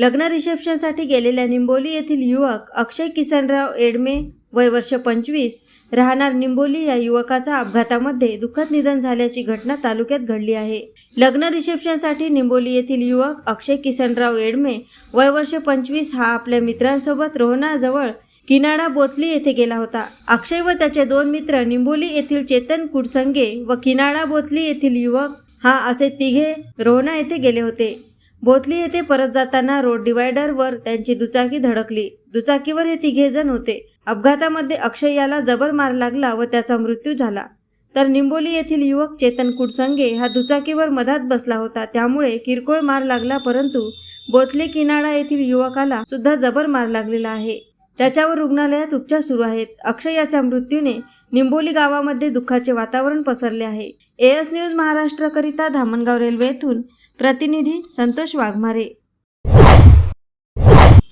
लग्न रिसेप्शनसाठी गेलेल्या निंबोली येथील युवक अक्षय किसनराव एडमे वय वर्ष पंचवीस राहणार निंबोली या युवकाचा अपघातामध्ये दुःखद निधन झाल्याची घटना तालुक्यात घडली आहे. लग्न रिसेप्शनसाठी निंबोली येथील युवक अक्षय किसनराव एडमे वय वर्ष पंचवीस हा आपल्या मित्रांसोबत रोहनाजवळ किनाडा बोथली येथे गेला होता. अक्षय व त्याचे दोन मित्र निंबोली येथील चेतन कुडसंगे व किनाडा बोथली येथील युवक हा असे तिघे रोहना येथे गेले होते. बोथली येथे परत जाताना रोड डिवायडरवर त्यांची दुचाकी धडकली. दुचाकीवर हे तिघे जण होते. अपघातामध्ये अक्षय याला जबर मार लागला व त्याचा मृत्यू झाला. तर निंबोली येथील युवक चेतन कुडसंगे हा दुचाकीवर मधात बसला होता. त्यामुळे किरकोळ मार लागला परंतु बोथली किनाळा येथील युवकाला सुद्धा जबर मार लागलेला आहे. त्याच्यावर रुग्णालयात उपचार सुरू आहेत. अक्षय याच्या मृत्यूने निंबोली गावामध्ये दुःखाचे वातावरण पसरले आहे. एएस न्यूज महाराष्ट्रकरिता धामणगाव रेल्वे येथून प्रतिनिधी संतोष वाघमारे.